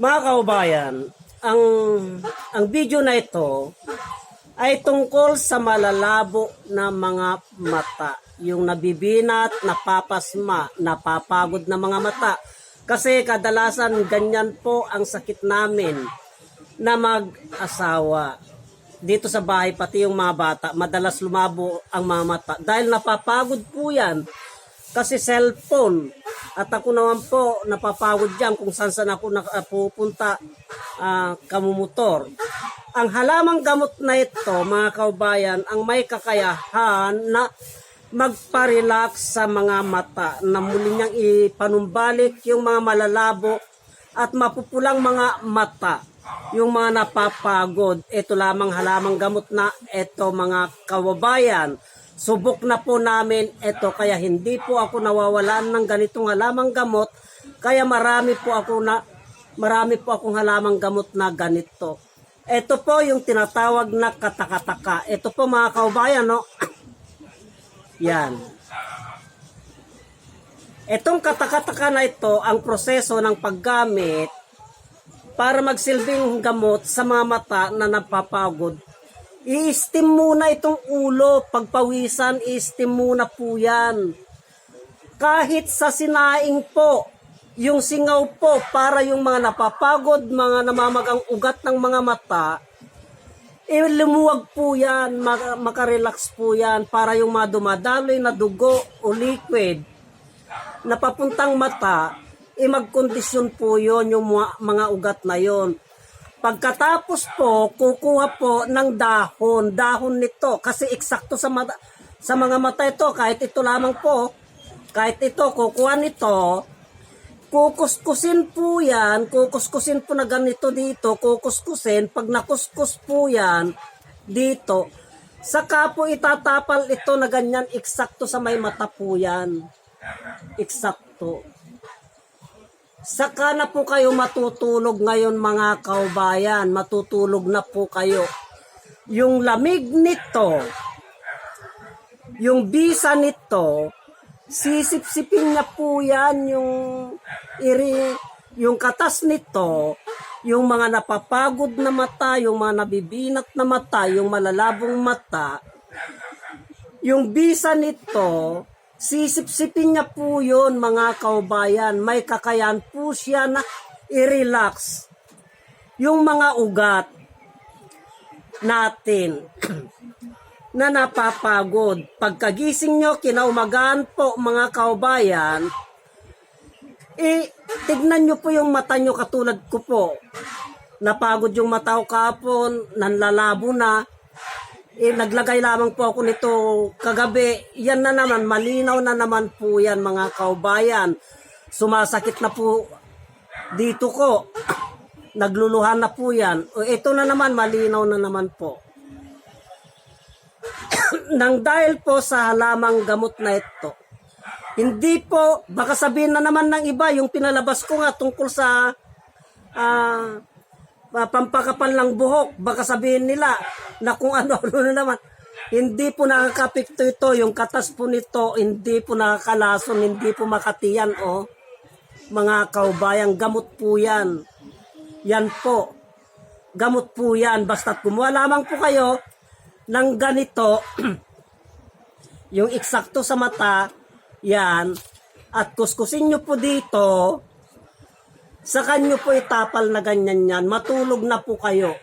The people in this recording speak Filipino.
Mga kaubayan, ang ang video na ito ay tungkol sa malalabo na mga mata. Yung nabibinat, napapasma, napapagod na mga mata. Kasi kadalasan ganyan po ang sakit namin na mag-asawa. Dito sa bahay, pati yung mga bata, madalas lumabo ang mga mata. Dahil napapagod po yan. Kasi cellphone. At ako naman po, napapagod dyan kung saan saan ako ah, kamumutor. Ang halamang gamot na ito, mga kaubayan, ang may kakayahan na magpa-relax sa mga mata na muli niyang ipanumbalik yung mga malalabo at mapupulang mga mata yung mga napapagod. Ito lamang halamang gamot na ito mga kababayan. Subok na po namin ito kaya hindi po ako nawawalan ng ganitong halamang gamot kaya marami po ako na marami po akong halamang gamot na ganito. Ito po yung tinatawag na katakataka. Ito po mga kaubayan, no? Yan. Itong katakataka na ito, ang proseso ng paggamit para magsilbing gamot sa mga mata na napapagod. I-steam muna itong ulo, pagpawisan, i-steam muna po yan. Kahit sa sinaing po, yung singaw po para yung mga napapagod, mga namamagang ugat ng mga mata, eh, lumuwag po yan, mak- makarelax po yan para yung mga dumadaloy na dugo o liquid na papuntang mata, eh magkondisyon po yon yung mga, mga ugat na yon. Pagkatapos po, kukuha po ng dahon, dahon nito, kasi eksakto sa, mata, sa mga mata ito, kahit ito lamang po, kahit ito, kukuha nito, kukuskusin po yan, kukuskusin po na ganito dito, kukuskusin, pag nakuskus po yan, dito, saka po itatapal ito na ganyan, eksakto sa may mata po yan. Eksakto. Saka na po kayo matutulog ngayon mga kaubayan, matutulog na po kayo. Yung lamig nito, yung bisa nito, sisipsipin niya po yan yung iri, yung katas nito, yung mga napapagod na mata, yung mga nabibinat na mata, yung malalabong mata, yung bisa nito, sisipsipin niya po yun mga kaubayan. May kakayan po siya na i-relax yung mga ugat natin na napapagod. Pagkagising nyo, kinaumagaan po mga kaubayan, eh, tignan nyo po yung mata nyo katulad ko po. Napagod yung mata ko kahapon, nanlalabo na. Eh, naglagay lamang po ako nito kagabi. Yan na naman, malinaw na naman po yan mga kaubayan. Sumasakit na po dito ko. Nagluluhan na po yan. O, ito na naman, malinaw na naman po. Nang dahil po sa halamang gamot na ito, hindi po, baka sabihin na naman ng iba, yung pinalabas ko nga tungkol sa ah, ah, pampakapal ng buhok, baka sabihin nila na kung ano-ano na naman. Hindi po nakakapikto ito, yung katas po nito, hindi po nakakalason, hindi po makatiyan, oh. Mga kaubayang, gamot po yan. Yan po. Gamot po yan. Basta kumuha lamang po kayo ng ganito, yung eksakto sa mata, yan, at kuskusin nyo po dito, sa kanyo po itapal na ganyan yan, matulog na po kayo.